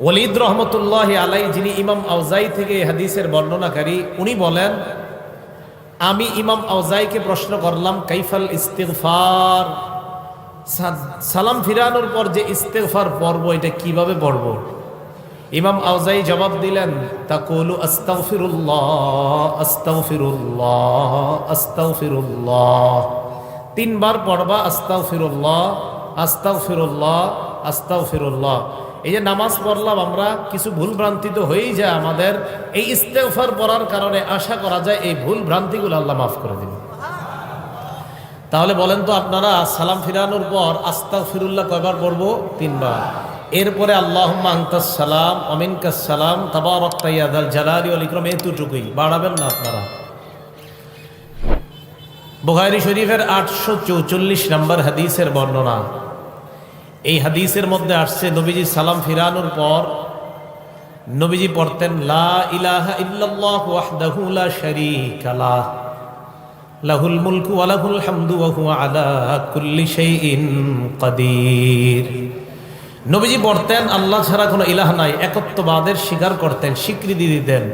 ওলিদ রহমতুল্লাহ আলাই যিনি ইমাম আউজাই থেকে হাদিসের বর্ণনাকারী, উনি বলেন, আমি ইমাম আউজাইকে প্রশ্ন করলাম, কাইফাল ইস্তেফার সালাম ফিরানোর পর যে ইস্তেফার পড়ব, এটা কীভাবে পড়ব? ইমাম আউজাই জবাব দিলেন, তাকুলু আস্তাগফিরুল্লাহ আস্তাগফিরুল্লাহ আস্তাগফিরুল্লাহ। তিনবার পড়বা, আস্তাগফিরুল্লাহ আস্তাগফিরুল্লাহ আস্তাগফিরুল্লাহ। এই যে নামাজ পড়লাম, আমরা কিছু ভুল ভ্রান্তি তো হয়েই যায় আমাদের। এই ইস্তেফার পড়ার কারণে আশা করা যায় এই ভুল ভ্রান্তিগুলো আল্লাহ মাফ করে দিবেন। তাহলে বলেন তো আপনারা, সালাম ফিরানোর পর আস্তা ফিরুল্লাহ কয়বার পড়ব? তিনবার। এরপরে আল্লাহ সালাম অমিনকাস সালাম তাবারকাল জালালি অলিক্রম এতটুকুই। বাড়াবেন না আপনারা। বুখারি শরীফের আটশো চৌচল্লিশ নম্বর হাদিসের বর্ণনা। এই হাদিসের মধ্যে আসছে, নবীজি সালাম ফিরানোর পর নবীজি পড়তেন, লা ইলাহা ইল্লাল্লাহ ওয়াহদাহু লা শারীকা লাহ লাহুল মুলকু ওয়া লাহুল হামদু ওয়া হুয়া আলা কাদির। নবীজি পড়তেন, আল্লাহ ছাড়া কোনো ইলাহ নাই। একত্ববাদের স্বীকার করতেন, স্বীকৃতি দিতেন।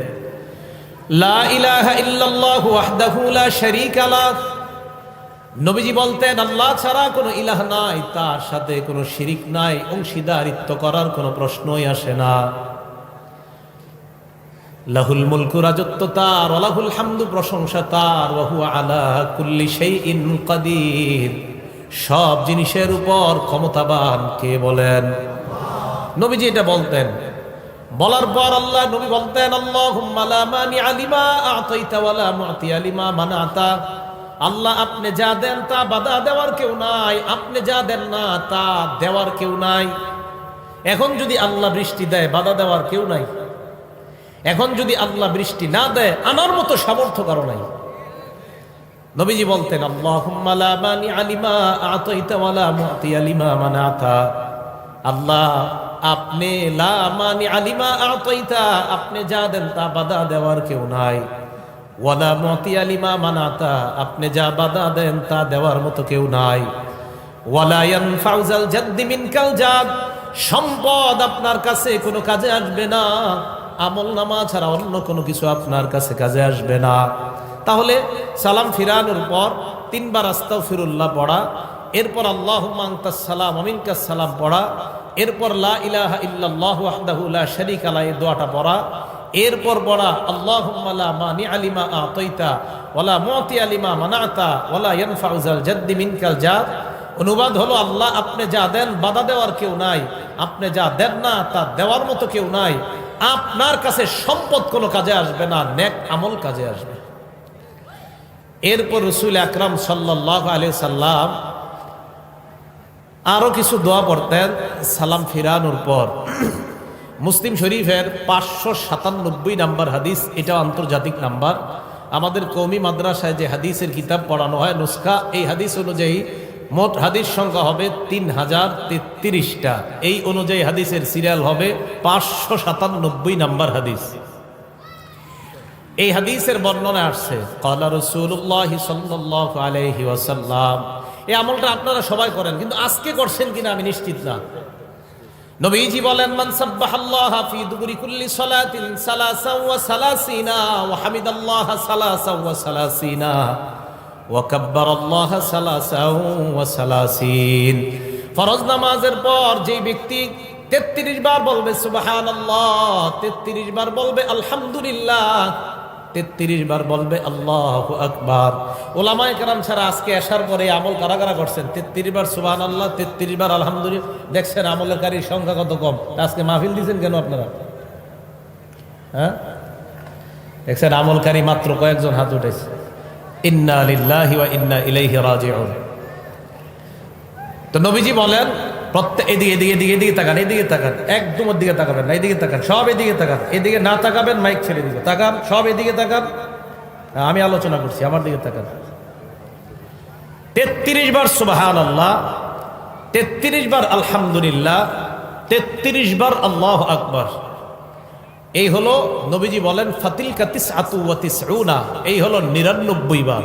লা ইলাহা ইল্লাল্লাহু ওয়াহদাহু লা শারীকা লাহ নবীজি বলতেন, আল্লাহ ছাড়া কোনো ইলাহ নাই, তার সাথে কোনো শিরিক নাই, অংশীদারিত্ব করার কোনো প্রশ্নই আসে না। লাহুল মুলকু রাজত্ব তার ওলাহুল হামদু প্রশংসা তার ওহু আলা কুল্লি সেই ইন কাদির। সব জিনিসের উপর ক্ষমতাবান কে বলেন? নবীজি এটা বলতেন। বলার পর আল্লাহ নবী বলতেন আল্লাহ আলিমা আতাইতা ওয়ালা মুআতি আলিমা মানাতা। আল্লাহ আপনি যা দেন তা বাধা দেওয়ার কেউ নাই, আপনি যা দেন না তা দেওয়ার কেউ নাই। এখন যদি আল্লাহ বৃষ্টি দেয়, বাধা দেওয়ার কেউ নাই। এখন যদি আল্লাহ বৃষ্টি না দেয়, আনার মতো সামর্থ্য কারও নাই। নবীজি বলতেন আল্লাহ, আপনি লা মানি আলিমা আপনি যা দেন তা বাধা দেওয়ার কেউ নাই। ওয়ালা মতি আলিমা মানাতা, আপনি যা বাধা দেন তা দেওয়ার মতো কেউ নাই। ওয়ালা ইয়ানফাউজাল জাদ্দি মিনকাল জাদ, সম্পদ আপনার কাছে কোনো কাজে আসবে না। আমল নামা ছাড়া অন্য কোনো কিছু আপনার কাছে কাজে আসবে না। তাহলে সালাম ফিরানোর পর তিনবার আস্তাও ফিরুল্লাহ পড়া, এরপর আল্লাহ সালাম অমিনকা সালাম পড়া, এরপর লা ইলাহা ইল্লাল্লাহ ওয়াহদাহু লা শারীকা লা দোয়াটা পড়া এরপর পড়া আল্লাহুম্মা লা মানি আলিমা আতাইতা ওলা মতি আলিমা মানাতা ওয়ালা ইয়ানফাউজাল জাদ্দি মিনকাল জাদ অনুবাদ হলো, আল্লাহ আপনি যা দেন বাধা দেওয়ার কেউ নাই, আপনি যা দেন না তা দেওয়ার মতো কেউ নাই। আপনার কাছে সম্পদ কোনো কাজে আসবে না, নেক আমল কাজে আসবে। এরপর রসুল আকরাম সাল্লাহ আলি সাল্লাম আরও কিছু দোয়া পড়তেন, সালাম ফিরানোর পর। মুসলিম শরীফের পাঁচশো সাতানব্বই নাম্বার হাদিস, এটা আন্তর্জাতিক নাম্বার। আমাদের কৌমি মাদ্রাসায় যে হাদিসের কিতাব পড়ানো হয়, নুস্খা, এই হাদিস অনুযায়ী মোট হাদিস সংখ্যা হবে তিন হাজার তেত্রিশটা। এই অনুযায়ী হাদিসের সিরিয়াল হবে পাঁচশো সাতানব্বই নাম্বার হাদিস। এই হাদিসের বর্ণনা আসছে কলা রসুল্লাহ সাল্লাহ আলহি ওয়াসাল্লাম। এই আমলটা আপনারা সবাই করেন, কিন্তু আজকে করছেন কিনা আমি নিশ্চিত না। নবীজি বলেন, মান সাব্বাহাল্লাহ ফি দুবুরি কুল্লি সালাতিন সালাসা ওয়া সালাসিনা ওয়া হামিদাল্লাহ সালাসা ওয়া সালাসিনা ওয়া কাব্বারাল্লাহ সালাসা ওয়া সালাসিন। ফরজ নামাজের পর যে ব্যক্তি তেত্রিশ বার বলবে, সুবহানাল্লাহ, তেত্রিশ বার বলবে, আলহামদুলিল্লাহ তেত্রিশ বার বলবে, আল্লাহ আকবার। ওলামায় কারাম ছাড়া আজকে আসার পরে আমল কারা কারা করছেন? তেত্রিশ বার সুবাহ আল্লাহ তেত্রিশ বার আলহামদুলিল্লাহ। দেখছেন আমলকারীর সংখ্যা কত কম? আজকে মাহফিল দিয়েছেন কেন আপনারা? হ্যাঁ? দেখছেন আমলকারী মাত্র কয়েকজন হাত উঠেছে। ইন্না লিল্লাহি ওয়া ইন্না ইলাইহি রাজিউন। তো নবীজি বলেন প্রত্যেক এদিকে এদিকে এদিকে এদিকে তাকান এদিকে তাকান। একদম দিকে তাকাবেন না, এদিকে তাকান, সব এদিকে তাকান। এদিকে না তাকাবেন মাইক ছেড়ে দিবে। তাকান, সব এদিকে তাকান। আমি আলোচনা করছি, আমার দিকে তাকান। তেত্রিশ বার সুবাহান আল্লাহ তেত্রিশ বার আলহামদুলিল্লাহ, তেত্রিশ বার আল্লাহ আকবর। এই হলো নবীজি বলেন ফাতিল কাতিস আতু ওয়াতিস এই হলো নিরানব্বই বার।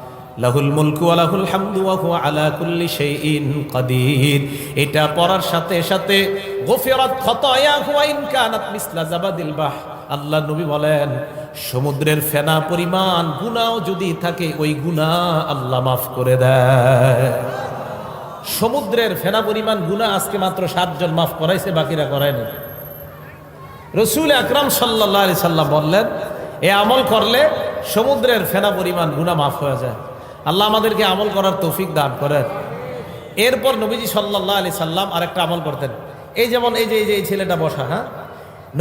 লাহুল মুলকু ওয়া লাহুল হামদু হুয়া আলা কুল্লি শাইইন কাদির। এটা পড়ার সাথে সাথে গফিরাত খতায়াহু ওয়া ইন কানাত মিসলা জাবাদিল বাহ। আল্লাহ নবী বলেন, সমুদ্রের ফেনা পরিমাণ গুনাও যদি থাকে, ওই গুনাহ আল্লাহ মাফ করে দেয়। সমুদ্রের ফেনা পরিমাণ, গুনাহ আজকে মাত্র সাতজন মাফ করাইছে, বাকিরা করায়নি। রসুল আকরাম সাল্লাহ আলি সাল্লাম বললেন, এ আমল করলে সমুদ্রের ফেনা পরিমাণ গুণা মাফ হয়ে যায়। আল্লাহ আমাদেরকে আমল করার তৌফিক দান করেন। এরপর নবীজি সাল্লাহ আলি সাল্লাম আরেকটা আমল করতেন। এই যেমন এই যে এই যে এই ছেলেটা বসা হ্যাঁ?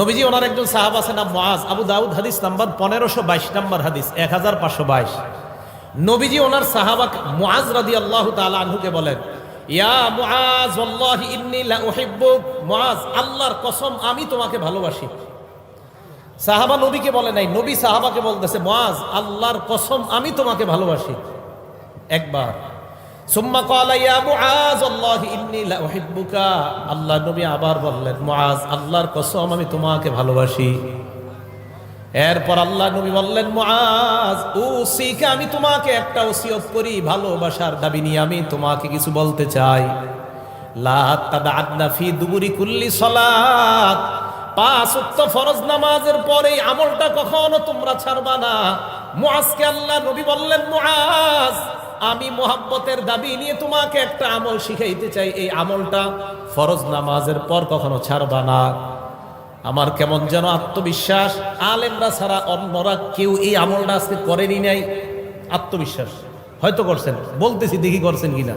নবীজি ওনার একজন সাহাব আছে, নাম মোয়াজ আবু দাউদ হাদিস নাম্বার পনেরোশো বাইশ, নাম্বার হাদিস এক হাজার পাঁচশো বাইশ। নবীজি ওনার সাহাবাক মুআজ রাদি আল্লাহ তাআলা আনহুকে বলেন, ইয়া মুআজ, ওয়াল্লাহি ইন্নী লা মুআজ, আল্লাহর কসম, আমি তোমাকে ভালোবাসি। সাহাবা নবীকে বলে নাই, নবী সাহাবাকে বলতেছে, মুআজ, আল্লাহর কসম, আমি তোমাকে ভালোবাসি। একবার। সুম্মা ক্বালা, ইয়া মুআজ আল্লাহি ইন্নী লা উহিব্বুকা। আল্লাহ নবী আবার বললেন মুআজ আল্লাহর কসম, আমি তোমাকে ভালোবাসি। এরপর আল্লাহ নবী বললেন মুআজ ও সিকে আমি তোমাকে একটা ওসিয়ত করি, ভালোবাসার দাবি নিয়ে আমি তোমাকে কিছু বলতে চাই। লা তাদাদনা ফি দুবুরি কুল্লি সালাত। পাঁচ ওয়াক্ত ফরজ নামাজের পরে আমলটা কখনো তোমরা ছাড়বা না। মুআজকে আল্লাহ নবী বললেন, মুআজ আমি মোহাব্বতের দাবি নিয়ে তোমাকে একটা আমল শিখাইতে চাই। এই আমলটা ফরজ নামাজের পর কখনো ছাড়বা না। আমার কেমন যেন আত্মবিশ্বাস। আলেমরা ছাড়া অন্যরা কেউ এই আমলটা আজকে করেনি নাই। আত্মবিশ্বাস। হয়তো করছেন। বলতেছি দেখি করছেন কিনা।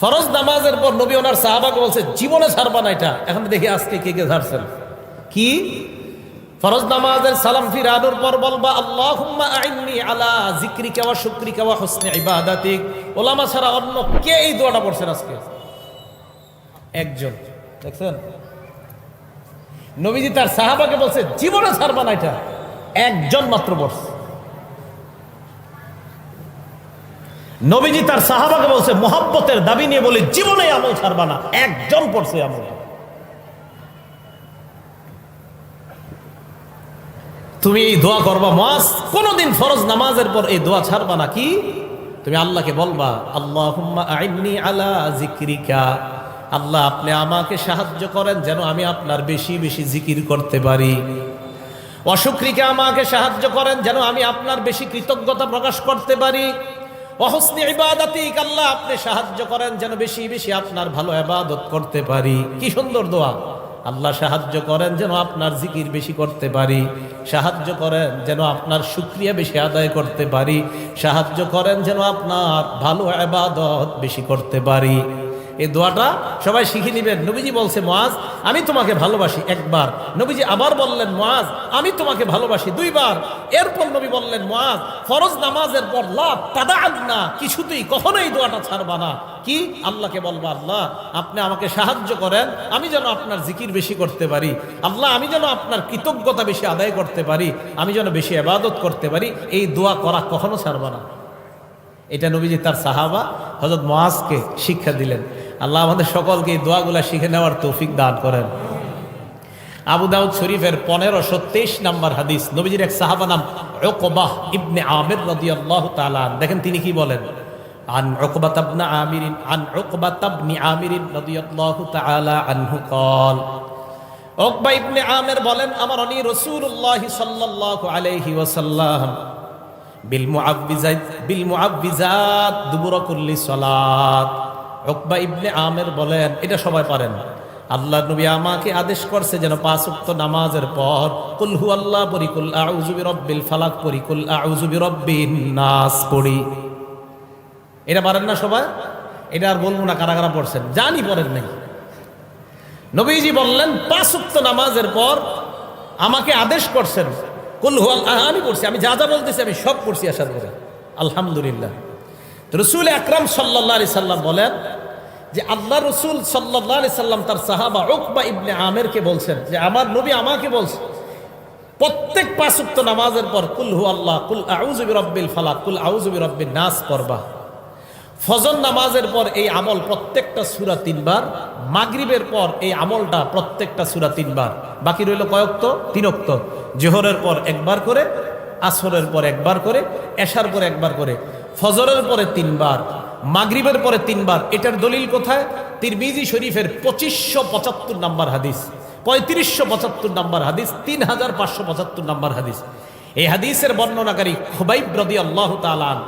ফরজ নামাজের পর নবী ওনার সাহাবাকে বলছে, জীবনে ছাড়বা না এটা। এখন দেখি আজকে কে কে ছাড়ছেন? কি? ফরজ নামাজের সালাম ফিরানোর পর বলবা, আল্লাহুম্মা আইন্নি আলা জিক্রিকা ওয়া শুকরিকা ওয়া হুসনি ইবাদাতিক। ওলামা ছাড়া অন্য কে এই দোয়াটা পড়ছেন আজকে? একজন। দেখছেন? নবীজি তার সাহাবাকে বলছে, জীবনে ছাড়বা না এটা। একজন মাত্র বলছে নবীজি তার সাহাবাকে বলছে, মোহাব্বতের দাবি নিয়ে বলে, জীবনে আমল ছাড়বা না। একজন পড়ছে আমল। তুমি এই দোয়া করবা মাস কোনদিন ফরজ নামাজের পর এই দোয়া ছাড়বা না কি? তুমি আল্লাহকে বলবা আল্লাহ আইনি আলা জিক্রিকা আল্লাহ আপনি আমাকে সাহায্য করেন যেন আমি আপনার বেশি বেশি জিকির করতে পারি। অসুক্রিকে আমাকে সাহায্য করেন যেন আমি আপনার বেশি কৃতজ্ঞতা প্রকাশ করতে পারি। অহসনি ইবাদাতিক আল্লাহ আপনি সাহায্য করেন যেন বেশি বেশি আপনার ভালো ইবাদত করতে পারি। কি সুন্দর দোয়া। আল্লাহ সাহায্য করেন যেন আপনার জিকির বেশি করতে পারি। সাহায্য করেন যেন আপনার সুক্রিয়া বেশি আদায় করতে পারি। সাহায্য করেন যেন আপনার ভালো আবাদত বেশি করতে পারি। এই দোয়াটা সবাই শিখে নেবেন। নবীজি বলছে, মহাজ, আমি তোমাকে ভালোবাসি একবার। নবীজি আবার বললেন, মহাজ, আমি তোমাকে ভালোবাসি দুইবার। এরপর নবী বললেন, মহাজ, ফরজ নামাজের পর লাভ তাদা না কিছুতেই কখনোই দোয়াটা ছাড়বা না। কি? আল্লাহকে বলব, আল্লাহ, আপনি আমাকে সাহায্য করেন, আমি যেন আপনার জিকির বেশি করতে পারি। আল্লাহ, আমি যেন আপনার কৃতজ্ঞতা বেশি আদায় করতে পারি। আমি যেন বেশি আবাদত করতে পারি। এই দোয়া করা কখনো ছাড়বা না। এটা নবীজি তার সাহাবা হজরত মহাজকে শিক্ষা দিলেন। আল্লাহ আমাদের সকলকে এই দোয়াগুলা শিখে নেওয়ার তৌফিক দান করেন আবু দাউদ শরীফের পনেরোশো তেইশ নাম্বার হাদিস নবীজির এক সাহাবা নাম ওকবাহ ইবনে আমির রাদিয়াল্লাহু তাআলা দেখেন তিনি কি বলেন عن عقبة بن عامر عن عقبة بن عامر رضي الله تعالى عنه قال عقبة ابن عامر বলেন আমার অনি রাসূলুল্লাহ সাল্লাল্লাহু আলাইহি ওয়াসাল্লাম বিল মুআব্বিজাত বিল মুআব্বিজাত দুবুর কুল্লি সালাত উকবা ইবনে আমের বলেন, এটা সবাই পারেন আল্লাহ নবী আমাকে আদেশ করছে যেন পাঁচ উক্ত নামাজের পর কুল হু আল্লাহ পড়ি, কুল আউযু বিরব্বিল ফালাক পড়ি, কুল আউযু নাস পড়ি। এটা পারেন না সবাই? এটা আর বলব না কারা কারা পড়ছেন, জানি পড়েন নাই। নবীজি বললেন, পাঁচ উক্ত নামাজের পর আমাকে আদেশ করছেন, কুল হু আল্লাহ আমি পড়ছি, আমি যা যা বলতেছি আমি সব পড়ছি আসার করে। আলহামদুলিল্লাহ। রসুল আকরাম সাল্লাহ আলি সাল্লাম বলেন যে আল্লাহ রসুল সাল্লাহ আলি সাল্লাম তার সাহাবা ওকবা ইবনে আমেরকে বলছেন যে আমার নবী আমাকে বলছে, প্রত্যেক পাঁচুক্ত নামাজের পর কুল হু আল্লাহ, কুল আউজুবি রব্বিল ফালাক, কুল আউজুবি রব্বিল নাস পড়বা। ফজর নামাজের পর এই আমল প্রত্যেকটা সুরা তিনবার, মাগরিবের পর এই আমলটা প্রত্যেকটা সুরা তিনবার। বাকি রইল কয়ক্ত তিনক্ত জোহরের পর একবার করে, আসরের পর একবার করে, এশার পর একবার করে। ফজরের পরে তিনবার, মাগরিবের পরে তিনবার, এটার দলিল কোথায়? তিরমিজি শরীফের পঁচিশশো পঁচাত্তর নাম্বার হাদিস, পঁয়ত্রিশশো পঁচাত্তর নাম্বার হাদিস তিন হাজার পাঁচশো পঁচাত্তর নাম্বার হাদিস। এই হাদিসের বর্ণনাকারী খুবাইব রদি আল্লাহ তালান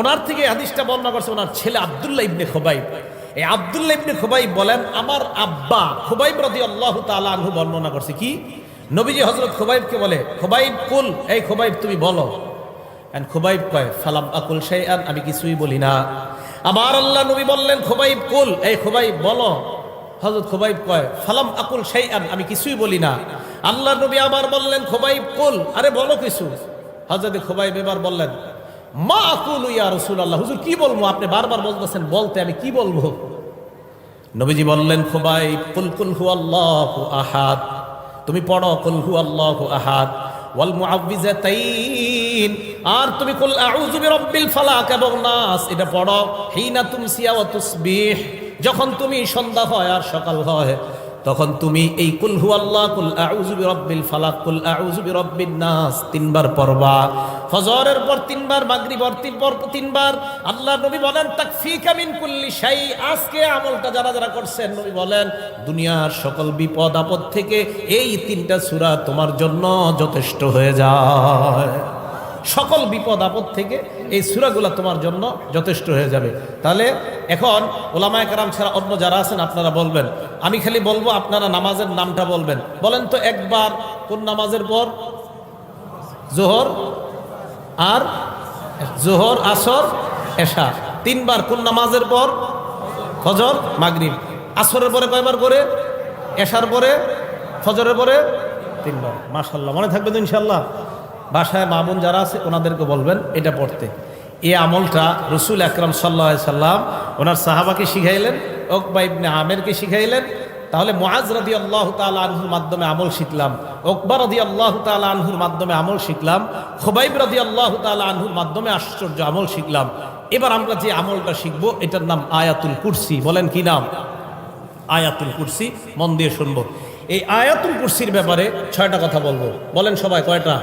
ওনার থেকে হাদিসটা বর্ণনা করছে ওনার ছেলে আবদুল্লাহ ইবনে খোবাইব। এই আবদুল্লাহ ইবনে খোবাইব বলেন, আমার আব্বা খোবাইব রদি আল্লাহ তালানহু বর্ণনা করছে কি? নবীজি হজরত খোবাইবকে বলে, খোবাইব, কুল, এই খোবাইব তুমি বলো। এন্ড খুবাইব কয়, ফালাম আকুল শাইআন, আমি কিছুই বলি না। আমার আল্লাহ নবী বললেন, খুবাইব কুল। এই খুবাইব, বলো। হজরত খুবাইব কয়, ফালাম আকুল শাইআন, আমি কিছুই বলি না। আল্লাহ নবী আবার বললেন, খুবাইব কুল? আরে, বলো কিছু। হজরত খোবাইব এবার বললেন, মা আকুল ইয়া রাসূলুল্লাহ, হুজুর, কি বলব? আপনি বারবার বলতেছেন, বলতে আমি কি বলব? নবীজি বললেন, খোবাইব, কুল কুল হু আল্লাহু আহাদ। তুমি পড়ো, কুল হু আল্লাহু আহাদ। ওয়াল মুআউযিজাতাইন আর তুমি কুল আউযু বিরাব্বিল ফালাক এবং নাস, এটা পড়ো। হিনা তুমসিয়া ওয়া তুসবিহ। যখন তুমি সন্ধ্যা হয় আর সকাল হয় তখন তুমি এই কুল হু আল্লাহ কুল আউযু বিরাব্বিল ফালাক, কুল আউযু বিরাব্বিন নাস তিনবার পড়বা। ফজরের পর তিনবার, মাগরিবর তিনবার তিনবার। আল্লাহ নবী বলেন, তাকফিকা মিন কুল্লি শাই আজকে আমলটা যারা যারা করছেন, নবী বলেন, দুনিয়ার সকল বিপদ আপদ থেকে এই তিনটা সূরা তোমার জন্য যথেষ্ট হয়ে যায়। সকল বিপদ আপদ থেকে এই সুরাগুলা তোমার জন্য যথেষ্ট হয়ে যাবে। তাহলে এখন ওলামায় কারাম ছাড়া অন্য যারা আছেন আপনারা বলবেন, আমি খালি বলব আপনারা নামাজের নামটা বলবেন। বলেন তো একবার, কোন নামাজের পর? জোহর আর জোহর, আসর, এশা। তিনবার কোন নামাজের পর? ফজর, মাগরিব। আসরের পরে কয়বার করে? এশার পরে? ফজরের পরে? তিনবার। মাশাল্লাহ মনে থাকবে তো ইনশাল্লাহ বাসায় মা বোন যারা আছে, ওনাদেরকে বলবেন এটা পড়তে। এই আমলটা রসুল আকরাম সাল্লা সাল্লাম ওনার সাহাবাকে শিখাইলেন, ওকবা ইবনে আমেরকে শিখাইলেন। তাহলে মোয়াজ রদি আল্লাহ তাল আনহুর মাধ্যমে আমল শিখলাম, ওকবা রদি আল্লাহ তাল আনহুর মাধ্যমে আমল শিখলাম, খোবাইব রদি আল্লাহ তাল আনহুর মাধ্যমে আশ্চর্য আমল শিখলাম। এবার আমরা যে আমলটা শিখব, এটার নাম আয়াতুল কুরসি। বলেন কি নাম? আয়াতুল কুরসি, মন দিয়ে শুনব। এই আয়াতুল কুরসির ব্যাপারে ছয়টা কথা বলব। বলেন সবাই কয়টা?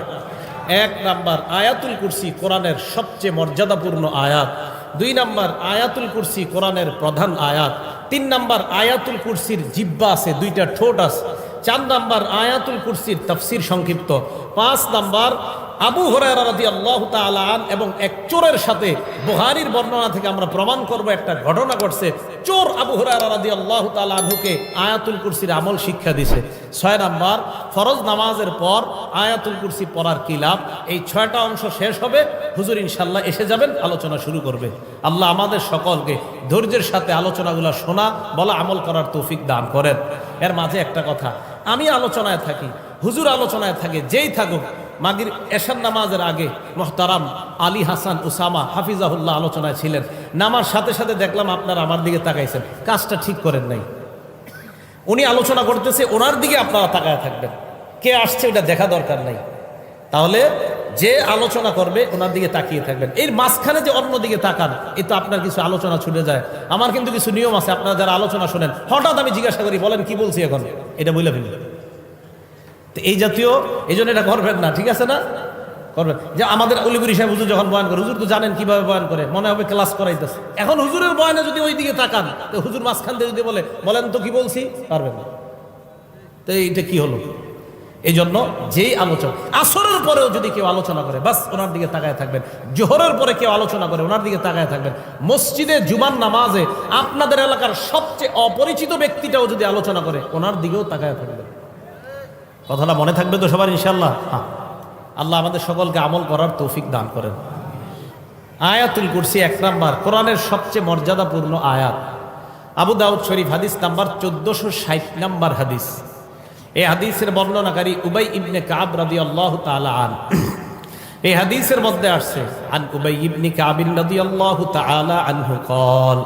এক নাম্বার আয়াতুল কুরসি কোরআনের সবচেয়ে মর্যাদাপূর্ণ আয়াত। দুই নাম্বার আয়াতুল কুরসি কোরআনের প্রধান আয়াত। তিন নাম্বার আয়াতুল কুরসির জিব্বা আছে, দুইটা ঠোঁট আছে। চার নাম্বার আয়াতুল কুরসির তফসির সংক্ষিপ্ত। পাঁচ নাম্বার আবু হরারা আল্লাহ তালান এবং এক চোরের সাথে বুহারির বর্ণনা থেকে আমরা প্রমাণ করব, একটা ঘটনা ঘটছে। চোর আবু হরারা আল্লাহ তালানহুকে আয়াতুল কুরসির আমল শিক্ষা দিছে। ছয় নাম্বার, ফরজ নামাজের পর আয়াতুল কুরসি পড়ার কি লাভ? এই ছয়টা অংশ শেষ হবে, হুজুর ইনশাল্লাহ এসে যাবেন, আলোচনা শুরু করবে। আল্লাহ আমাদের সকলকে ধৈর্যের সাথে আলোচনাগুলো শোনা, বলা, আমল করার তৌফিক দান করেন। এর মাঝে একটা কথা, আমি আলোচনায় থাকি, হুজুর আলোচনায় থাকে, যেই থাকুক মাগির এশার নামাজের আগে মোহতারাম আলী হাসান উসামা হাফিজাহুল্লাহ আলোচনায় ছিলেন। নামার সাথে সাথে দেখলাম আপনারা আমার দিকে তাকাইছেন। কাজটা ঠিক করেন নাই। উনি আলোচনা করতেছে, ওনার দিকে আপনারা তাকায় থাকবেন। কে আসছে এটা দেখা দরকার নাই। তাহলে যে আলোচনা করবে, ওনার দিকে তাকিয়ে থাকবেন। এর মাঝখানে যে অন্য দিকে তাকান, এ তো আপনার কিছু আলোচনা ছুটে যায়। আমার কিন্তু কিছু নিয়ম আছে, আপনারা যারা আলোচনা শোনেন, হঠাৎ আমি জিজ্ঞাসা করি, বলেন কি বলছি এখন? এটা বলে ফেলি এই জাতীয়, এই জন্য এটা করবেন না, ঠিক আছে না? করবেন যে আমাদের অলিগুরি সাহেব হুজুর যখন বয়ান করে, হুজুর তো জানেন কীভাবে বয়ান করে, মনে হবে ক্লাস করাইতেছে। এখন হুজুরের বয়ানে যদি ওই দিকে তাকান, তো হুজুর মাঝখান দিয়ে যদি বলে, বলেন তো কি বলছি? পারবেন না। তো এইটা কি হলো? এই জন্য যেই আলোচনা, আসরের পরেও যদি কেউ আলোচনা করে, বাস ওনার দিকে তাকায় থাকবেন। জোহরের পরে কেউ আলোচনা করে, ওনার দিকে তাকায় থাকবেন। মসজিদে জুমান নামাজে আপনাদের এলাকার সবচেয়ে অপরিচিত ব্যক্তিটাও যদি আলোচনা করে, ওনার দিকেও তাকায় থাকবেন। কথাটা মনে থাকবে তো সবার ইনশাল্লাহ হ্যাঁ আল্লাহ আমাদের সকলকে আমল করার তৌফিক দান করেন আয়াতুল কুরসি এক নাম্বার কোরআনের সবচেয়ে মর্যাদাপূর্ণ আয়াত আবু দাউদ শরীফ হাদিস নাম্বার চোদ্দশো ষাট নাম্বার হাদিস এই হাদিসের বর্ণনাকারী উবাই ইবনে কাব রাদি আল্লাহ তালা আন এই হাদিসের মধ্যে আসছে আন উবাই ইবনে কাবিন রাদি আল্লাহ তালা আনহু কল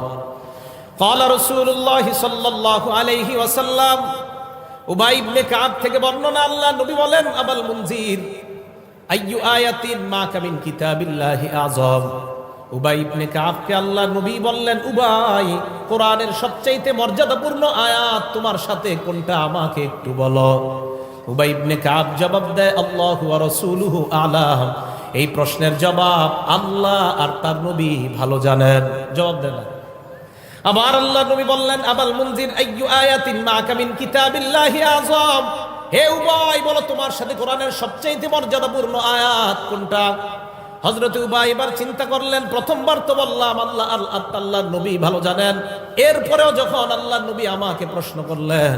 قال رسول الله صلى الله عليه وسلم উবাই ইবনে কাব থেকে বর্ণনা আল্লাহ নবী বলেন, আবাল মুনজির, আইয়ু আয়াতিন মা কামিন কিতাবিল্লাহি আযম। উবাই ইবনে কাবকে আল্লাহ নবী বললেন, উবাই, কোরআনের সবচাইতে মর্যাদাপূর্ণ আয়াত তোমার সাথে কোনটা আমাকে একটু বলো? উবাই ইবনে কাব জবাব দেয়, আল্লাহু ওয়া রাসূলুহু আলাম। এই প্রশ্নের জবাব আল্লাহ আর তার নবী ভালো জানেন। জবাব দেন। আবার আল্লাহ নবী বললেন, আবাল মুনজির, আইয়ু আয়াতিন মা কামিন কিতাবিল্লাহি আযম। হে উবাই, বলো তোমার সাথে কোরআনের সবচেয়ে মর্যাদাপূর্ণ আয়াত কোনটা? হযরত উবাই এবার চিন্তা করলেন, প্রথমবার তো বললাম, আল্লাহ আল্লাহ নবী ভালো জানেন। এরপরেও যখন আল্লাহর নবী আমাকে প্রশ্ন করলেন,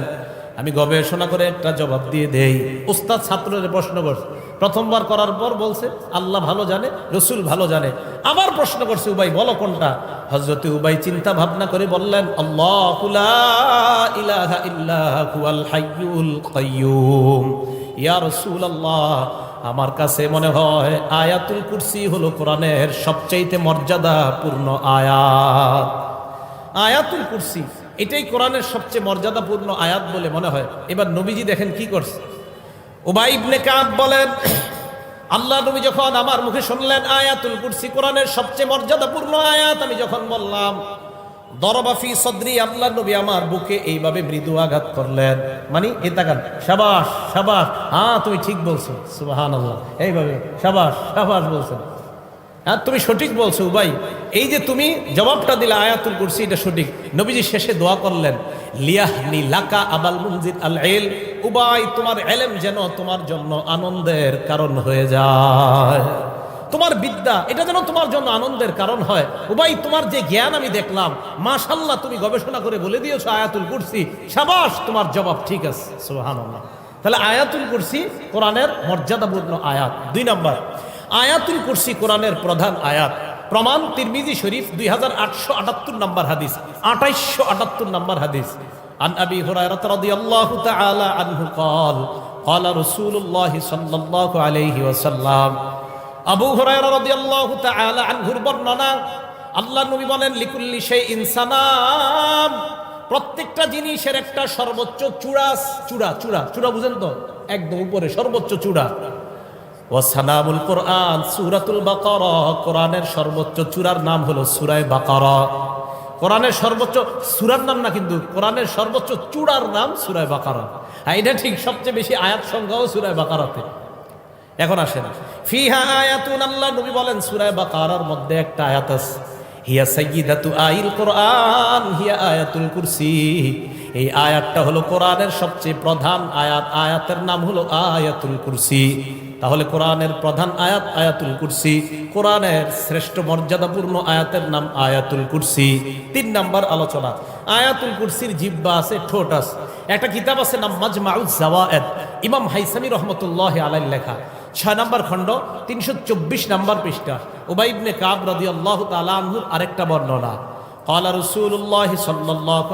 আমি গবেষণা করে একটা জবাব দিয়ে দেই। উস্তাদ ছাত্রের প্রশ্ন করছে প্রথমবার করার পর বলছে, আল্লাহ ভালো জানে, রসুল ভালো জানে। আবার প্রশ্ন করছে, উবাই বলো কোনটা? হজরত উবাই চিন্তা ভাবনা করে বললেন, আল্লাহ আমার কাছে মনে হয় আয়াতুল কুরসি হলো কোরআনের সবচাইতে মর্যাদাপূর্ণ আয়াত। আয়াতুল কুরসি, এটাই কোরআনের সবচেয়ে মর্যাদাপূর্ণ আয়াত বলে মনে হয়। এবার নবীজি দেখেন কি করছে? উবাই ইবনে কাব বলেন, আল্লাহ নবী যখন আমার মুখে শুনলেন আয়াতুল কুরসি, কোরআনের সবচেয়ে মর্যাদাপূর্ণ আয়াত, আমি যখন বললাম দরবাফি সদরি, আল্লাহ নবী আমার বুকে এইভাবে মৃদু আঘাত করলেন। মানে এ তাকান সাবাস সাবাস। হ্যাঁ তুমি ঠিক বলছো সুবাহ আল্লাহ এইভাবে, সাবাস সাবাস বলছেন। হ্যাঁ তুমি সঠিক বলছো, উবাই। এই যে তুমি জবাবটা দিলে আয়াতুল কুরসি, এটা সঠিক। নবীজি শেষে দোয়া করলেন লিয়াহনি লাকা আবাল মুনজির আল এল উবাই, তোমার এলেম যেন তোমার জন্য আনন্দের কারণ হয়ে যায়। তোমার বিদ্যা, এটা যেন তোমার জন্য আনন্দের কারণ হয়। উবাই, তোমার যে জ্ঞান আমি দেখলাম মাশাল্লাহ তুমি গবেষণা করে বলে দিয়েছ আয়াতুল কুরসি। সাবাস, তোমার জবাব ঠিক আছে, সুবহানাল্লাহ। তাহলে আয়াতুল কুরসি কোরআনের মর্যাদাপূর্ণ আয়াত। দুই নম্বর আয়াতুল কুরসি কোরআনের প্রধান আয়াত প্রমাণ তিরমিজি শরীফ দুই হাজার আটশো আটাত্তর নম্বর হাদিস আঠাইশশো আটাত্তর নম্বর হাদিস عن أبي هريرة رضي الله تعالى عنه قال قال رسول الله صلى الله عليه وسلم আবু হুরায়রা রাদিয়াল্লাহু তাআলা আনহুর বর্ণনা আল্লাহ নবী বলেন লিকুল্লি সেই ইনসানাম প্রত্যেকটা জিনিসের একটা সর্বোচ্চ চূড়া চূড়া চূড়া চূড়া বুঝেন তো একদম উপরে সর্বোচ্চ চূড়া ওয়াসানামুল কোরআন, সূরাতুল বাকারা। কোরআনের সর্বোচ্চ চূড়ার নাম হলো সূরায়ে বাকারা। কোরআনের সর্বোচ্চ সূরার নাম না, কিন্তু কোরআনের সর্বোচ্চ চূড়ার নাম সূরায়ে বাকারা। হ্যাঁ এটা ঠিক সবচেয়ে বেশি আয়াত সংখ্যাও সূরায়ে বাকারাতে। এখন আসেন। ফিহা আয়াতুন আল্লাহ নবী বলেন সূরা বাকারার মধ্যে একটা আয়াত আছে। হিয়া সাইয়্যিদাতু আইল কোরআন, হিয়া আয়াতুল কুরসি। এই আয়াতটা হলো কোরআনের সবচেয়ে প্রধান আয়াত। আয়াতের নাম হলো আয়াতুল কুরসি। তাহলে কোরআনের প্রধান আয়াত আয়াতুল কুরসি, কোরআনের শ্রেষ্ঠ মর্যাদাপূর্ণ আয়াতের নাম আয়াতুল কুরসি। তিন নাম্বার আলোচনা, আয়াতুল কুরসির জিব্বা আছে ঠোঁট একটা কিতাব আছে নাম মাজমাউজ জাওয়ায়েদ, ইমাম হাইসামি রহমতুল্লাহ আলাইর লেখা। ছয় নম্বর খণ্ড, তিনশো চব্বিশ নম্বর পৃষ্ঠা। উবাইবনে কাব রদি আল্লাহ তালাহুর আরেকটা বর্ণনা কলা রসুল্লাহ সাল্লাহ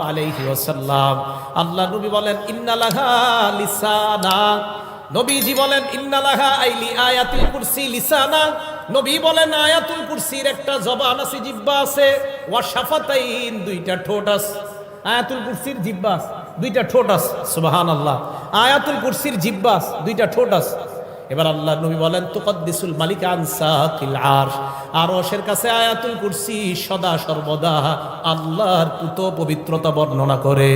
আল্লাহ নবী বলেন, ইন্নালাহা লিসানা। নবীজি বলেন, ইন্নালাহা আইলি আয়াতুল কুরসি লিসানা। নবী বলেন, আয়াতুল কুরসির একটা জবান আছে, জিব্বা আছে। ওয়া শাফাতাইন, দুইটা ঠোঁট আছে। আয়াতুল কুরসির জিব্বা আছে, দুইটা ঠোঁট আছে, সুবহানাল্লাহ। আয়াতুল কুরসির জিব্বা আছে, দুইটা ঠোঁট আছে। এবার আল্লাহ নবী বলেন, তুকদ্দিসুল মালিক আনসাকিল আরশ। আরশের কাছে আয়াতুল কুরসি সদা সর্বদা আল্লাহর পুত পবিত্রতা বর্ণনা করে।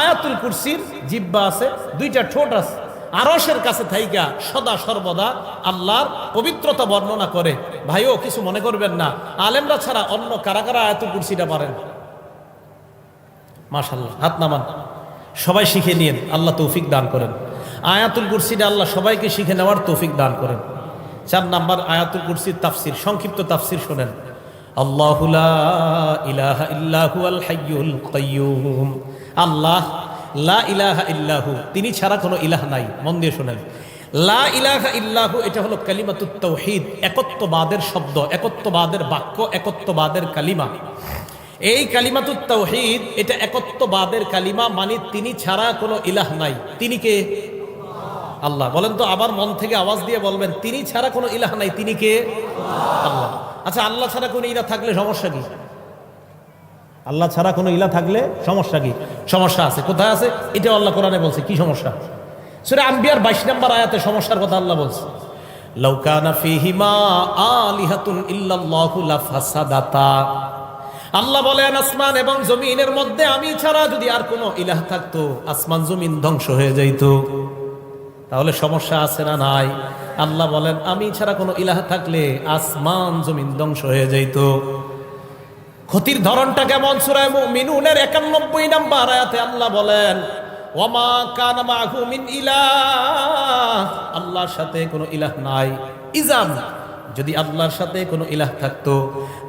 আয়াতুল কুরসির জিব্বা আছে, দুইটা ঠোঁট আছে। আরশের কাছে থাইকা সদা সর্বদা আল্লাহর পবিত্রতা বর্ণনা করে। ভাইও, কিছু মনে করবেন না। আলেমরা ছাড়া অন্য কারা কারা আয়াতুল কুরসিটা পারেন? মাশাল্লাহ হাত নামান। সবাই শিখে নিন, আল্লাহ তৌফিক দান করেন। আয়াতুল কুরসিটা আল্লাহ সবাইকে শিখে নেওয়ার তৌফিক দান করেন। চার নাম্বার আয়াতুল কুরসির তাফসির, সংক্ষিপ্ত তাফসির শোনেন। আল্লাহ ইলাহা ইল্লাহু আল হাইয়ুল আল্লাহ লা ইলাহা ইল্লাহু, তিনি ছাড়া কোনো ইলাহ নাই, মন দিয়ে শোনেন। লা ইলাহা ইল্লাহু, এটা হলো কালিমাতুত তাওহীদ, একত্ববাদের শব্দ, একত্ববাদের বাক্য, একত্ববাদের কালিমা। এই কালিমাতুত তাওহীদ, এটা একত্ববাদের কালিমা মানে তিনি ছাড়া কোনো ইলাহ নাই। তিনি কে? আল্লাহ। বলেন তো, আবার মন থেকে আওয়াজ দিয়ে বলবেন, তিনি ছাড়া কোনো ইলাহ নাই, তিনি কে? আল্লাহ। আচ্ছা আল্লাহ ছাড়া কোনো ইলাহ থাকলে সমস্যা কি? আল্লাহ ছাড়া কোনো ইলা থাকলে সমস্যা কি? সমস্যা আছে। কোথায় আছে? এটা আল্লাহ কোরআনে বলছে। কি সমস্যা? সুরে আম্বিয়ার বাইশ নম্বর আয়াতে সমস্যার কথা আল্লাহ বলছে। লাউকানা ফিহিমা আলিহাতুন ইল্লাল্লাহু লাফাসাদাতা। আল্লাহ বলেন, আসমান এবং জমিনের মধ্যে আমি ছাড়া যদি আর কোনো ইলাহ থাকতো, আসমান জমিন ধ্বংস হয়ে যাইত। তাহলে সমস্যা আছে না নাই? আল্লাহ বলেন, আমি ছাড়া কোনো ইলাহ থাকলে আসমান জমিন ধ্বংস হয়ে যাইত। ক্ষতির ধরনটা কেমন? সুরায় মিনুনের একানব্বই নাম্বার আয়াতে আল্লাহ বলেন ওমা কান মাহু মিন ইলাহ। আল্লাহর সাথে কোনো ইলাহ নাই। ইজাম, যদি আল্লাহর সাথে কোনো ইলাহ থাকতো,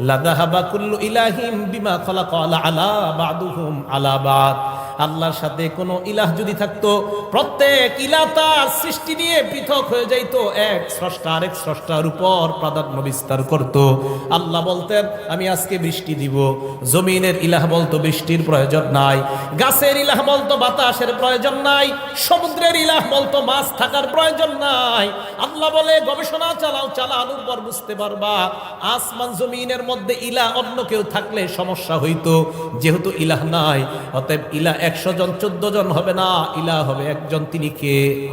লাদাহাবা কুল্লু ইলাহিম বিমা খলাক আলা আলা বাদুহুম আলা বাদ। আল্লাহর সাথে কোনো ইলাহ যদি থাকতো, প্রত্যেক ইলাহ তার সৃষ্টি নিয়ে পৃথক হয়ে যাইতো, এক স্রষ্টা আরেক স্রষ্টার উপর প্রাধান্য বিস্তার করত। আল্লাহ বলতেন, আমি আজকে বৃষ্টি দিব, জমিনের ইলাহ বলতো বৃষ্টির প্রয়োজন নাই, গাছের ইলাহ বলতো বাতাসের প্রয়োজন নাই, সমুদ্রের ইলাহ বলতো মাছ থাকার প্রয়োজন নাই। আল্লাহ বলে, গবেষণা চালাও চালানোর পর বুঝতে পারবা, আসমান জমিনের মধ্যে ইলাহ অন্য কেউ থাকলে সমস্যা হইতো, যেহেতু ইলাহ নাই, অতএব ইলাহ একশো জন, চোদ্দ জন হবে না ইলাহ হবে একজন, তিনি কে?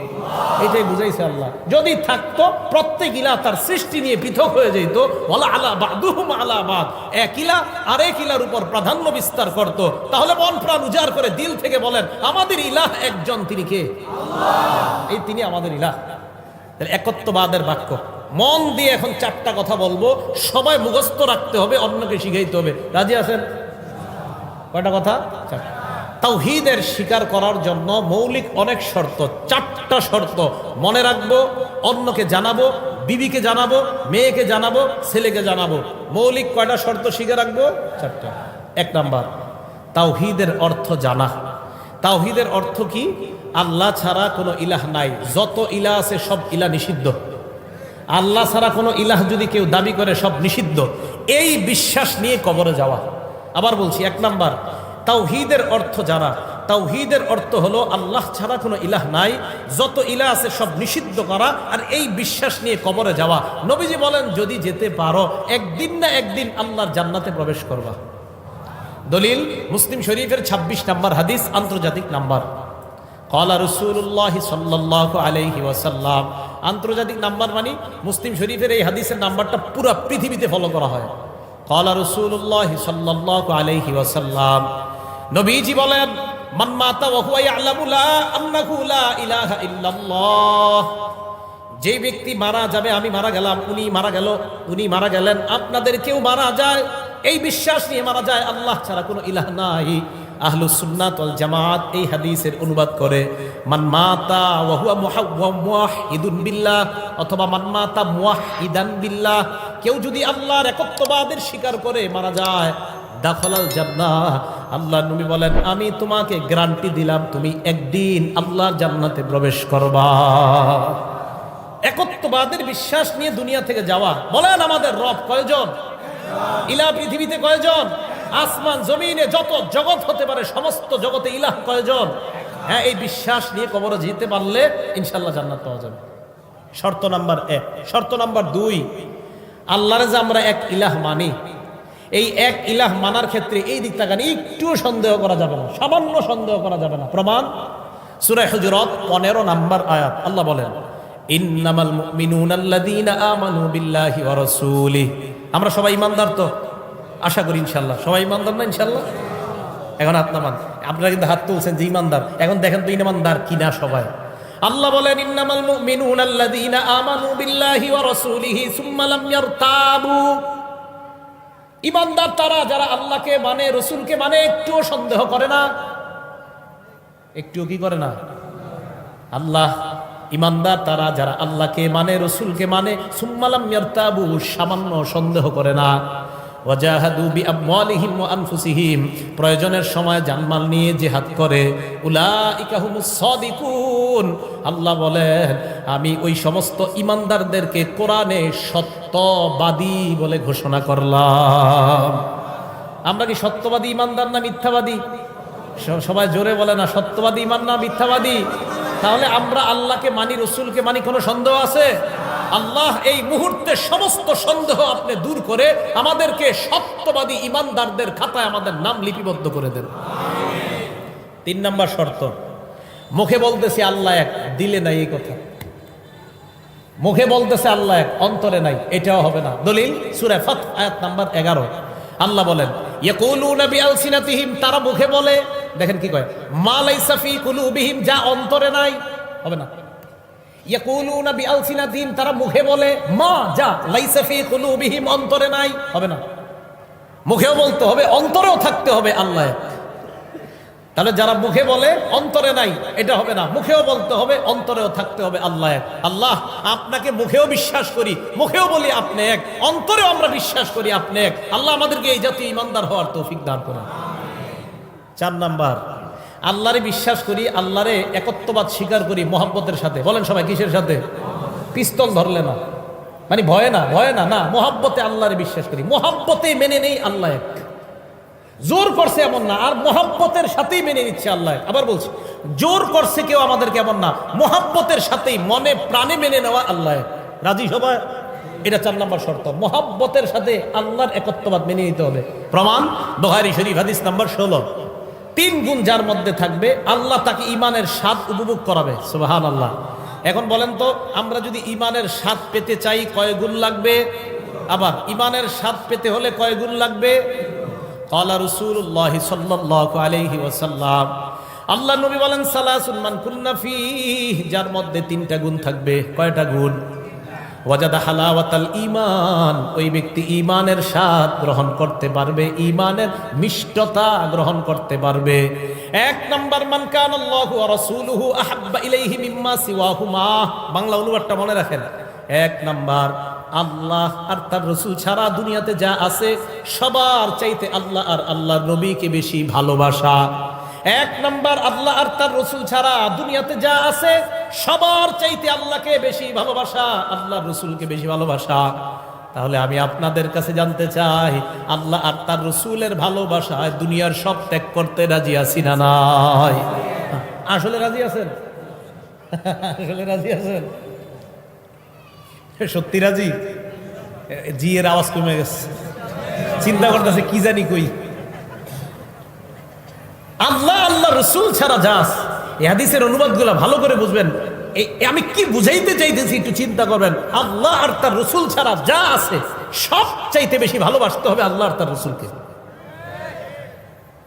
এটাই বুঝাইছে আল্লাহ। যদি থাকতো, প্রত্যেক ইলা তার সৃষ্টি নিয়ে পৃথক হয়ে যেত। ওলা আলা বাদুহুম আলা বাদ। এক ইলা আরেক ইলার উপর প্রাধান্য বিস্তার করত। তাহলে মন প্রাণ উজাড় করে দিল থেকে বলেন, আমাদের ইলাহ একজন, তিনি কে? এই তিনি আমাদের ইলাহ একত্ববাদের বাক্য। মন দিয়ে এখন চারটা কথা বলব। সবাই মুখস্থ রাখতে হবে, অন্যকে শিখাইতে হবে। রাজি আছেন? কয়টা কথা? চারটা। তাওহিদের স্বীকার করার জন্য মৌলিক অনেক শর্ত, চারটা শর্ত। মনে রাখব, অন্যকে জানাব, বিবিকে জানাব, মেয়েকে জানাব, ছেলেকে জানাব। মৌলিক কয়টা শর্ত শিখে রাখব? চারটা। এক নাম্বার, তাওহিদের অর্থ জানা। তাওহিদের অর্থ কি? আল্লাহ ছাড়া কোনো ইলাহ নাই। যত ইলাহ আছে সব ইলা নিষিদ্ধ। আল্লাহ ছাড়া কোনো ইলাহ যদি কেউ দাবি করে, সব নিষিদ্ধ। এই বিশ্বাস নিয়ে কবরে যাওয়া। আবার বলছি, এক নাম্বার তাওহিদের অর্থ জানা। তাওহিদের অর্থ হলো আল্লাহ ছাড়া কোনো ইলাহ নাই। যত ইলাহ আছে সব নিষিদ্ধ করা আর এই বিশ্বাস নিয়ে কবরে যাওয়া। নবীজি বলেন, যদি যেতে পারো, একদিন না একদিন আল্লাহর জান্নাতে প্রবেশ করবা। দলিল, মুসলিম শরীফের ২৬ নাম্বার হাদিস, আন্তর্জাতিক নাম্বার। কলা রসুল্লাহ সাল্লাহ আলাইহি ওয়াসাল্লাম। আন্তর্জাতিক নাম্বার মানে মুসলিম শরীফের এই হাদিসের নাম্বারটা পুরো পৃথিবীতে ফলো করা হয়। কলা রসুল্লাহ সাল্লাহ আলাইহি ওয়াসাল্লাম। নবীজি বলেন, মান মাতা ওয়া ইয়ালামু লা আন্নাহু লা ইলাহা ইল্লাল্লাহ। যে ব্যক্তি মারা যাবে, আমি মারা গেলাম, উনি মারা গেল, উনি মারা গেলেন, আপনাদের কেউ মারা যায়? এই বিশ্বাস নিয়ে মারা যায়, আল্লাহ ছাড়া কোনো ইলাহ নাই। আহলুস সুন্নাত ওয়াল জামাত এই হাদিসের অনুবাদ করে, মান মাতা ওয়া হুয়া মুওয়াহহিদুন বিল্লাহ, অথবা, মান মাতা মুওয়াহহিদান বিল্লাহ, কেউ যদি আল্লাহর একত্ববাদের স্বীকার করে মারা যায় দাখলাল জান্নাহ। আল্লাহ নবী বলেন, আমি তোমাকে গ্যারান্টি দিলাম, তুমি একদিন আল্লাহর জান্নাতে প্রবেশ করবা। একত্ববাদের বিশ্বাস নিয়ে দুনিয়া থেকে যাওয়া। বলেন আমাদের রব কয়জন? ইলা পৃথিবীতে কয়জন? আসমান, জমিনে যত জগৎ হতে পারে, সমস্ত জগতে ইলাহ কয়জন? হ্যাঁ এই বিশ্বাস নিয়ে কবরে যেতে পারলে ইনশাল্লাহ জান্নাত পাওয়া যাবে। শর্ত নাম্বার এক। শর্ত নাম্বার দুই, আল্লাহরে যে আমরা এক ইলাহ মানি এই এক ইলাহ মানার ক্ষেত্রে এই দিক তাকান, একটুও সন্দেহ করা যাবে না, সামান্য সন্দেহ করা যাবে না। প্রমাণ? সুরায় হুজুরত পনেরো নাম্বার আয়াত, আল্লাহ বলেন আমরা সবাই ইমানদার তো? আশা করি ইনশাল্লাহ সবাই ইমানদার না ইনশাল্লাহ এখন হাত নামান আপনারা কিন্তু হাত তুলছেন যে ইমানদার। এখন দেখেন তো ইমানদার কিনা সবাই। আল্লাহ বলেন, ইন্নামাল মুমিনুনা আল্লাযীনা আমানু বিল্লাহি ওয়া রাসূলিহি সুম্মা লাম ইয়ারতাবু। ইমানদার তারা যারা আল্লাহকে মানে রসুলকে মানে একটুও সন্দেহ করে না। একটুও কি করে না? আল্লাহ, ইমানদার তারা যারা আল্লাহকে মানে রসুলকে মানে সুম্মালাম সামান্য সন্দেহ করে না। ওয়াজাহাদু বিআমওয়ালিহিম ওয়া আনফুসিহিম। প্রয়োজনের সময় জানমাল নিয়ে জিহাদ করে। উলাইকা হুমুস সাদিকুন। আল্লাহ বলেন, আমি ওই সমস্ত ইমানদারদেরকে কোরআনে সত্যবাদী বলে ঘোষণা করলাম। আমরা কি সত্যবাদী, ইমানদার না মিথ্যাবাদী? সবাই জোরে বলে না, সত্যবাদী, ইমান না মিথ্যাবাদী? তাহলে আমরা আল্লাহকে মানি, রসুলকে মানি, কোনো সন্দেহ আছে? আল্লাহ এই মুহূর্তে সমস্ত সন্দেহ আপনি দূর করে আমাদেরকে সত্যবাদী ইমানদারদের খাতায় আমাদের নাম লিপিবদ্ধ করে দেন। তিন নম্বর শর্ত, মুখে বলতেছি আল্লাহ এক, দিলে নাই এই কথা। মুখে বলতেছে আল্লাহ এক, অন্তরে নাই, এটাও হবে না। দলিল, সুরে ফাত আয়াত নাম্বার এগারো। আল্লাহ বলেন, ইয়াকুলুনা বিআলসিনাতিহিম, তারা মুখে বলে দেখেন কি কয়, মা লাইসা ফি কুলুবিহিম যা অন্তরে নাই, হবে না। তারা মুখে বলে, মা, যা, লাইসা ফি কুলুবিহিম অন্তরে নাই হবে না। মুখেও বলতে হবে, অন্তরেও থাকতে হবে আল্লাহ। তাহলে যারা মুখে বলে, অন্তরে নাই এটা হবে না। মুখেও বলতে হবে, অন্তরেও থাকতে হবে আল্লাহ। আল্লাহ, আপনাকে মুখেও বিশ্বাস করি, মুখেও বলি আপনি এক, অন্তরেও আমরা বিশ্বাস করি আপনি এক। আল্লাহ আমাদেরকে এই জাতীয় ইমানদার হওয়ার তৌফিক দান করুন। চার নাম্বার। আল্লাহরে বিশ্বাস করি, আল্লাহরে একত্ববাদ স্বীকার করি মোহাব্বতের সাথে। বলেন সবাই, কিসের সাথে? পিস্তল ধরলে না। মানে ভয়ে না ভয়ে না না, মোহাব্বতে আল্লাহরে বিশ্বাস করি। মোহাব্বতে মেনে নেই আল্লাহ এক। জোর করছে এমন না, আর মোহাব্বতের সাথেই মেনে নিচ্ছে আল্লাহ আবার বলছি, জোর করছে কেউ আমাদের কেমন না, মোহাব্বতের সাথেই মনে প্রাণে মেনে নেওয়া আল্লাহ রাজি সবাই? এটা চার নম্বর শর্ত। মোহাব্বতের সাথে আল্লাহর একত্ববাদ মেনে নিতে হবে। প্রমাণ বহারি শরীফ হাদিস নাম্বার ষোলো। তিন গুণ যার মধ্যে থাকবে, আল্লাহ তাকে ইমানের স্বাদ উপভোগ করাবে। সুবাহান আল্লাহ এখন বলেন তো, আমরা যদি ইমানের স্বাদ পেতে চাই, কয় গুণ লাগবে? আবার ইমানের স্বাদ পেতে হলে কয় গুণ লাগবে? কলা রসুল্লাহ আলহি ওসাল্লাম আল্লাহ নবী বলেন সালাহ সুলমান কুন্নাফি যার মধ্যে তিনটা গুণ থাকবে। কয়টা গুণ? ওয়াজাদা হালাওয়াতাল ঈমান, ওই ব্যক্তি ঈমানের স্বাদ গ্রহণ করতে পারবে, ঈমানের মিষ্টতা গ্রহণ করতে পারবে। এক নাম্বার, মান কান আল্লাহু ওয়া রাসূলুহু আহাব্বা ইলাইহি মিম্মা সিওয়াহুমা। বাংলা অনুবাদটা মনে রাখেন? এক নাম্বার, আল্লাহ আর তার রসুল ছাড়া দুনিয়াতে যা আছে, সবার চাইতে আল্লাহ আর আল্লাহর নবীকে বেশি ভালোবাসা। এক নাম্বার, আল্লাহ আর তার রসুল ছাড়া দুনিয়াতে যা আছে, সবার চাইতে আল্লাহকে বেশি ভালোবাসা আল্লাহ রসুলকে বেশি ভালোবাসা। তাহলে আমি আপনাদের কাছে জানতে চাই, আল্লাহ আর তার রসুলের ভালোবাসায় দুনিয়ার সব ত্যাগ করতে রাজি আছি না নাই? আসলে রাজি আছেন? আসলে রাজি আছেন? সত্যি রাজি? জি, এর আওয়াজ কমে গেছে। চিন্তা করতেছে, কি জানি কই? রসুল ছাড়া যাস, এই হাদিসের অনুবাদগুলো ভালো করে বুঝবেন। এ- এ, আমি কি বুঝাইতে চাইতেছি একটু চিন্তা করবেন। আল্লাহ আর তার রসুল ছাড়া যা আছে সব চাইতে বেশি ভালোবাসতে হবে আল্লাহ আর তার রসুলকে।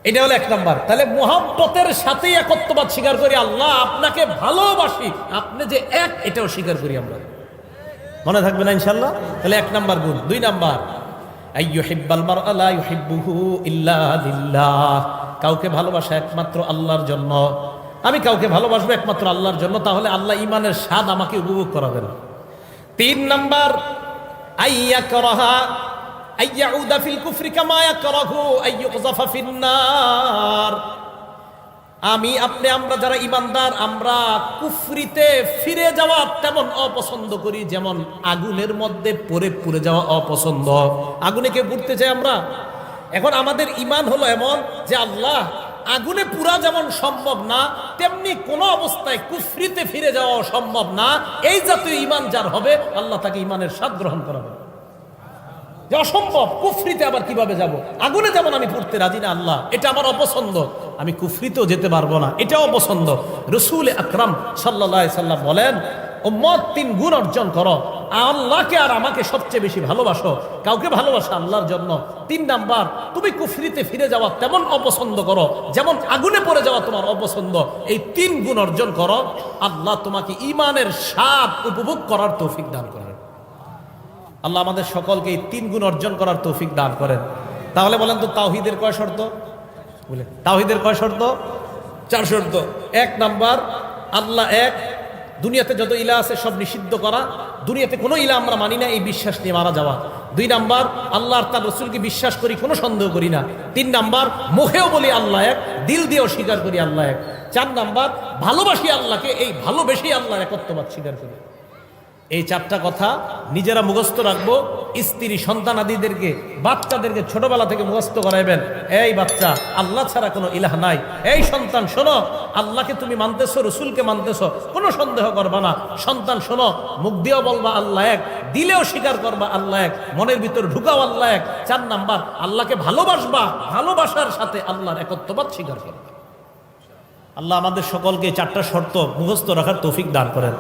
এটা হলো এক নাম্বার। তাহলে মোহাম্মতের সাথেই একত্ববাদ স্বীকার করি, আল্লাহ আপনাকে ভালোবাসি। আপনি যে এক, এটাও স্বীকার করি আমরা। মনে থাকবে না ইনশাল্লাহ? তাহলে এক নাম্বার গুণ। দুই নাম্বার কাউকে ভালোবাসা একমাত্র আল্লাহর জন্য। আমি কাউকে ভালোবাসবো একমাত্র আল্লাহর জন্য, তাহলে আল্লাহ ইমানের স্বাদ আমাকে উপভোগ করাবেন। তিন নাম্বার আইয়া করহা আইয়া উদাফিল কুফরিকা মায়া করহু আইয়া উজাফা ফিন্নার। আমি, আপনি, আমরা যারা ইমানদার, আমরা কুফরিতে ফিরে যাওয়া তেমন অপছন্দ করি, যেমন আগুনের মধ্যে পড়ে পুড়ে যাওয়া অপছন্দ। আগুনে কে পুড়তে চাই আমরা? এখন আমাদের ইমান হলো এমন যে আল্লাহ আগুনে পুরা যেমন সম্ভব না, তেমনি কোনো অবস্থায় কুফরিতে ফিরে যাওয়া সম্ভব না। এই জাতীয় ইমান যার হবে, আল্লাহ তাকে ইমানের স্বাদ গ্রহণ করাবে যে অসম্ভব, কুফরিতে আবার কীভাবে যাব? আগুনে যেমন আমি পড়তে রাজি না, আল্লাহ, এটা আমার অপছন্দ। আমি কুফরিতেও যেতে পারব না, এটাও অপছন্দ। রসুল আকরাম সাল্লাহ সাল্লাম বলেন ও মত তিন গুণ অর্জন করো। আল্লাহকে আর আমাকে সবচেয়ে বেশি ভালোবাসো। কাউকে ভালোবাসো আল্লাহর জন্য। তিন নাম্বার, তুমি কুফরিতে ফিরে যাওয়া তেমন অপছন্দ করো, যেমন আগুনে পড়ে যাওয়া তোমার অপছন্দ। এই তিন গুণ অর্জন করো, আল্লাহ তোমাকে ইমানের স্বাদ উপভোগ করার তৌফিক দান করেন। আল্লাহ আমাদের সকলকে এই তিন গুণ অর্জন করার তৌফিক দান করেন। তাহলে বলেন তো তাওহিদের কয় শর্ত? বলে, তাওহিদের কয় শর্ত? চার শর্ত। এক নাম্বার, আল্লাহ এক, দুনিয়াতে যত ইলা আছে সব নিষিদ্ধ করা। দুনিয়াতে কোনো ইলা আমরা মানি না, এই বিশ্বাস নিয়ে মারা যাওয়া। দুই নাম্বার আল্লাহ তার রসুলকে বিশ্বাস করি, কোনো সন্দেহ করি না। তিন নাম্বার, মুখেও বলি আল্লাহ এক, দিল দিয়েও স্বীকার করি আল্লাহ এক। চার নাম্বার, ভালোবাসি আল্লাহকে, এই ভালোবেসেই আল্লাহর একত্ববাদ স্বীকার করি। এই চারটা কথা নিজেরা মুখস্থ রাখব। স্ত্রী সন্তান আদিদেরকে, বাচ্চাদেরকে ছোটবেলা থেকে মুখস্থ করাইবেন। এই বাচ্চা, আল্লাহ ছাড়া কোনো ইলাহ নাই। এই সন্তান, শোনো, আল্লাহকে তুমি মানতেছো, রসুলকে মানতেছো, কোনো সন্দেহ করবা না। সন্তান, শোনো, মুখ দিয়েও বলবা আল্লাহ এক, দিলেও স্বীকার করবা আল্লাহ এক, মনের ভিতর ঢুকাও আল্লাহ এক। চার নাম্বার, আল্লাহকে ভালোবাসবা, ভালোবাসার সাথে আল্লাহর একত্ববাদ স্বীকার করবা। আল্লাহ আমাদের সকলকে চারটা শর্ত মুখস্থ রাখার তৌফিক দান করেন।